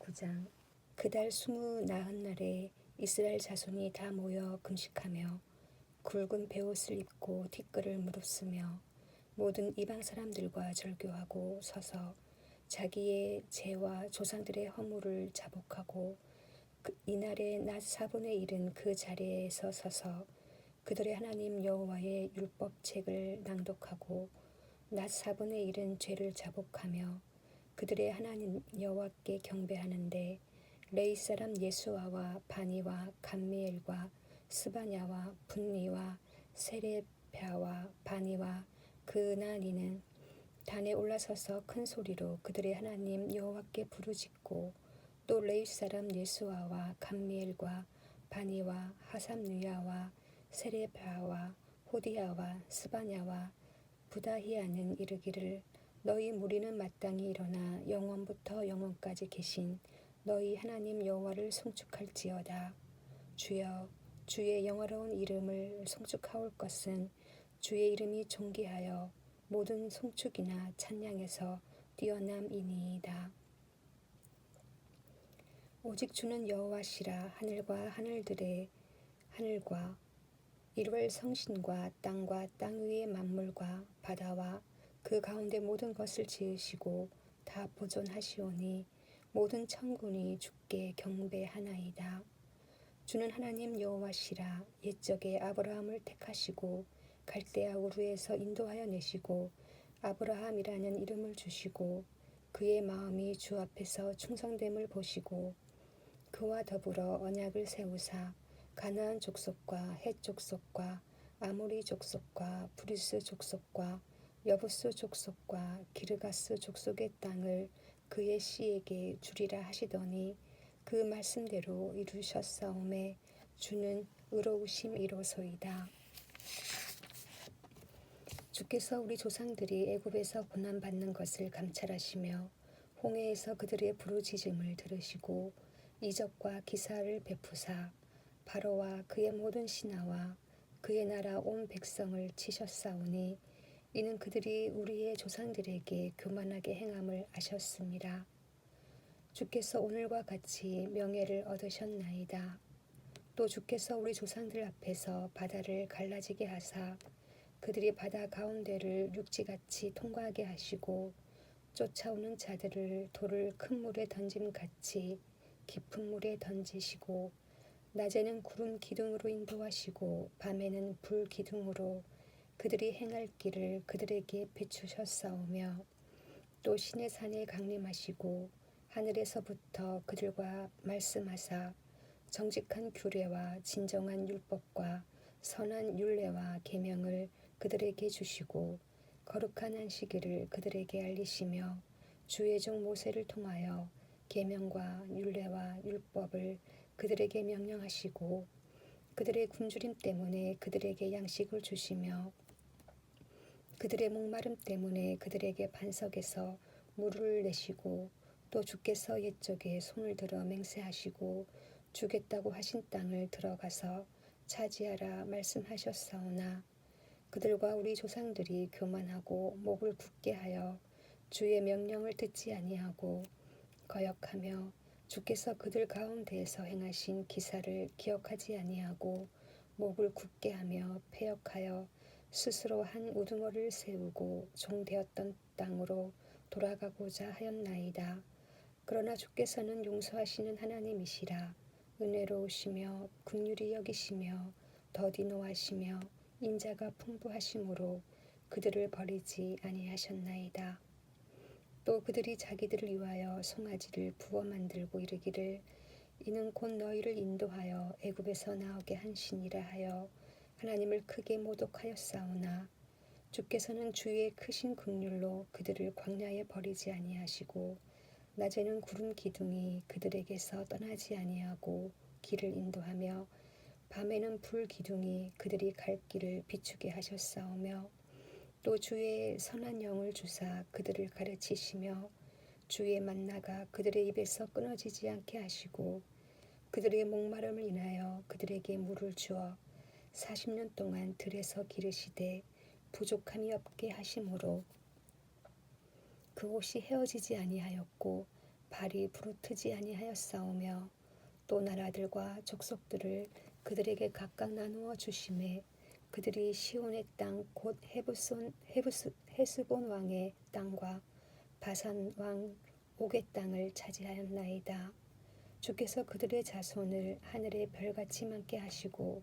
9장. 그달 스무 나흔 날에 이스라엘 자손이 다 모여 금식하며 굵은 베옷을 입고 티끌을 무릅쓰며 모든 이방 사람들과 절교하고 서서 자기의 죄와 조상들의 허물을 자복하고 그 이날의 낮 사분의 일은 그 자리에서 서서 그들의 하나님 여호와의 율법책을 낭독하고 낮 사분의 일은 죄를 자복하며 그들의 하나님 여호와께 경배하는데 레이 사람 예수아와 바니와 감미엘과 스바냐와 분니와 세레랴와 바니와 그나니는 단에 올라서서 큰 소리로 그들의 하나님 여호와께 부르짖고 또 레이 사람 예수아와 감미엘과 바니와 하삼누야와 세레랴와 호디야와 스바냐와 부다히아는 이르기를 너희 무리는 마땅히 일어나 영원부터 영원까지 계신 너희 하나님 여호와를 송축할지어다. 주여 주의 영화로운 이름을 송축하올 것은 주의 이름이 존귀하여 모든 송축이나 찬양에서 뛰어남이니이다. 오직 주는 여호와시라 하늘과 하늘들의 하늘과 이루엘 성신과 땅과 땅 위의 만물과 바다와 그 가운데 모든 것을 지으시고 다 보존하시오니 모든 천군이 주께 경배하나이다. 주는 하나님 여호와시라 옛적에 아브라함을 택하시고 갈대아 우르에서 인도하여 내시고 아브라함이라는 이름을 주시고 그의 마음이 주 앞에서 충성됨을 보시고 그와 더불어 언약을 세우사 가나안 족속과 헷 족속과 아모리 족속과 브리스 족속과 여부스 족속과 기르가스 족속의 땅을 그의 씨에게 주리라 하시더니 그 말씀대로 이루셨사오매 주는 의로우심이로소이다. 주께서 우리 조상들이 애굽에서 고난 받는 것을 감찰하시며 홍해에서 그들의 부르짖음을 들으시고 이적과 기사를 베푸사 바로와 그의 모든 신하와 그의 나라 온 백성을 치셨사오니 이는 그들이 우리의 조상들에게 교만하게 행함을 아셨습니다. 주께서 오늘과 같이 명예를 얻으셨나이다. 또 주께서 우리 조상들 앞에서 바다를 갈라지게 하사 그들이 바다 가운데를 육지같이 통과하게 하시고 쫓아오는 자들을 돌을 큰 물에 던짐 같이 깊은 물에 던지시고 낮에는 구름 기둥으로 인도하시고 밤에는 불 기둥으로 그들이 행할 길을 그들에게 비추셨사오며 또 신의 산에 강림하시고 하늘에서부터 그들과 말씀하사 정직한 규례와 진정한 율법과 선한 율례와 계명을 그들에게 주시고 거룩한 안식일을 그들에게 알리시며 주의 종 모세를 통하여 계명과 율례와 율법을 그들에게 명령하시고 그들의 굶주림 때문에 그들에게 양식을 주시며 그들의 목마름 때문에 그들에게 반석에서 물을 내시고 또 주께서 옛적에 손을 들어 맹세하시고 주겠다고 하신 땅을 들어가서 차지하라 말씀하셨사오나 그들과 우리 조상들이 교만하고 목을 굳게 하여 주의 명령을 듣지 아니하고 거역하며 주께서 그들 가운데에서 행하신 기사를 기억하지 아니하고 목을 굳게 하며 패역하여 스스로 한 우두머리를 세우고 종되었던 땅으로 돌아가고자 하였나이다. 그러나 주께서는 용서하시는 하나님이시라 은혜로우시며 긍휼히 여기시며 더디 노하시며 인자가 풍부하심으로 그들을 버리지 아니하셨나이다. 또 그들이 자기들을 위하여 송아지를 부어 만들고 이르기를 이는 곧 너희를 인도하여 애굽에서 나오게 한 신이라 하여 하나님을 크게 모독하였사오나 주께서는 주의 크신 긍휼로 그들을 광야에 버리지 아니하시고 낮에는 구름 기둥이 그들에게서 떠나지 아니하고 길을 인도하며 밤에는 불 기둥이 그들이 갈 길을 비추게 하셨사오며 또 주의 선한 영을 주사 그들을 가르치시며 주의 만나가 그들의 입에서 끊어지지 않게 하시고 그들의 목마름을 인하여 그들에게 물을 주어 40년 동안 들에서 기르시되 부족함이 없게 하심으로 그 옷이 헤어지지 아니하였고 발이 부르트지 아니하였사오며 또 나라들과 족속들을 그들에게 각각 나누어 주심에 그들이 시온의 땅 곧 헤브손 헤브스 헤스본 왕의 땅과 바산 왕 옥의 땅을 차지하였나이다. 주께서 그들의 자손을 하늘의 별같이 많게 하시고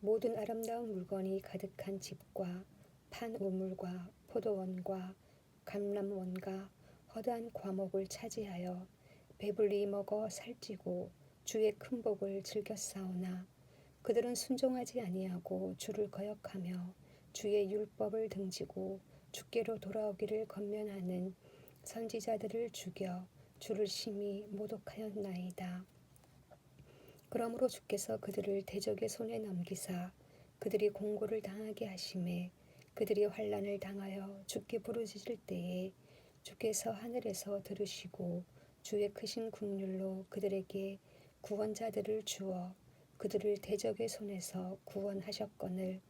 모든 아름다운 물건이 가득한 집과 판 우물과 포도원과 감람원과 허다한 과목을 차지하여 배불리 먹어 살찌고 주의 큰 복을 즐겼사오나 그들은 순종하지 아니하고 주를 거역하며 주의 율법을 등지고 주께로 돌아오기를 건면하는 선지자들을 죽여 주를 심히 모독하였나이다. 그러므로 주께서 그들을 대적의 손에 넘기사 그들이 공고를 당하게 하심에 그들이 환란을 당하여 주께 부르짖을 때에 주께서 하늘에서 들으시고 주의 크신 국률로 그들에게 구원자들을 주어 그들을 대적의 손에서 구원하셨거늘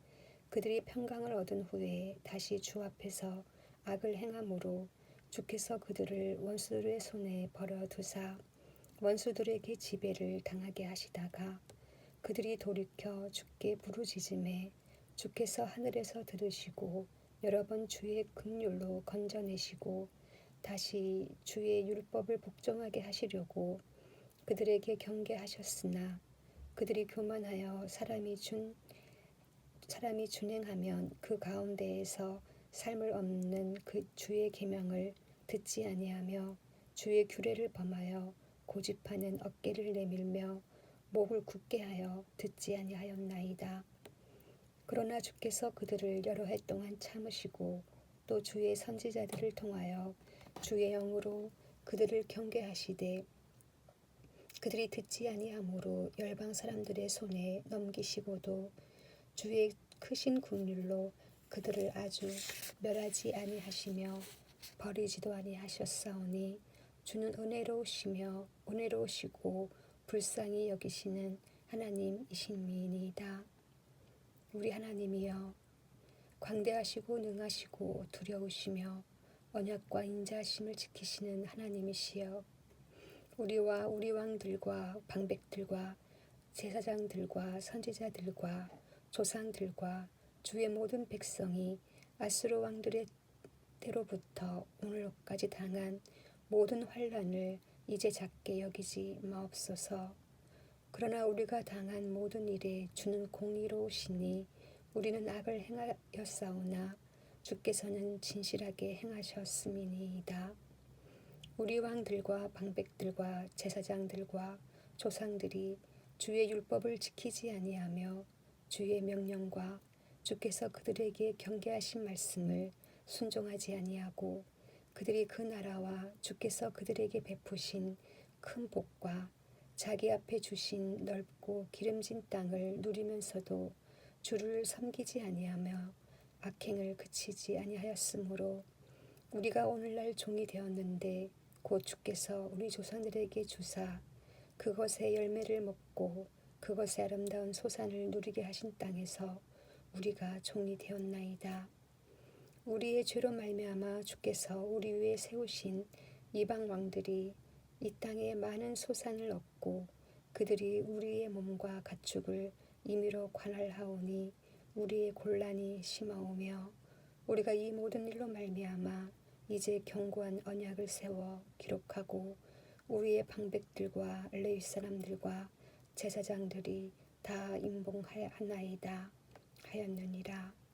그들이 평강을 얻은 후에 다시 주 앞에서 악을 행함으로 주께서 그들을 원수들의 손에 버려두사 원수들에게 지배를 당하게 하시다가 그들이 돌이켜 주께 부르짖음에 주께서 하늘에서 들으시고 여러 번 주의 긍휼로 건져내시고 다시 주의 율법을 복종하게 하시려고 그들에게 경계하셨으나 그들이 교만하여 사람이 준 사람이 준행하면 그 가운데에서 삶을 얻는 그 주의 계명을 듣지 아니하며 주의 규례를 범하여 고집하는 어깨를 내밀며 목을 굳게 하여 듣지 아니하였나이다. 그러나 주께서 그들을 여러 해 동안 참으시고 또 주의 선지자들을 통하여 주의 영으로 그들을 경계하시되 그들이 듣지 아니하므로 열방 사람들의 손에 넘기시고도 주의 크신 국률로 그들을 아주 멸하지 아니하시며 버리지도 아니하셨사오니 주는 은혜로우시며 은혜로우시고 불쌍히 여기시는 하나님이신미이다. 우리 하나님이여 광대하시고 능하시고 두려우시며 언약과 인자하심을 지키시는 하나님이시여 우리와 우리 왕들과 방백들과 제사장들과 선지자들과 조상들과 주의 모든 백성이 아수르 왕들의 때로부터 오늘까지 당한 모든 환란을 이제 작게 여기지 마옵소서. 그러나 우리가 당한 모든 일에 주는 공의로우시니 우리는 악을 행하였사오나 주께서는 진실하게 행하셨음이니이다. 우리 왕들과 방백들과 제사장들과 조상들이 주의 율법을 지키지 아니하며 주의 명령과 주께서 그들에게 경계하신 말씀을 순종하지 아니하고 그들이 그 나라와 주께서 그들에게 베푸신 큰 복과 자기 앞에 주신 넓고 기름진 땅을 누리면서도 주를 섬기지 아니하며 악행을 그치지 아니하였으므로 우리가 오늘날 종이 되었는데 곧 주께서 우리 조상들에게 주사 그것의 열매를 먹고 그것의 아름다운 소산을 누리게 하신 땅에서 우리가 종이 되었나이다. 우리의 죄로 말미암아 주께서 우리 위에 세우신 이방 왕들이 이 땅에 많은 소산을 얻고 그들이 우리의 몸과 가축을 임의로 관할하오니 우리의 곤란이 심하오며 우리가 이 모든 일로 말미암아 이제 견고한 언약을 세워 기록하고 우리의 방백들과 레위 사람들과 제사장들이 다 임봉하나이다 하였느니라.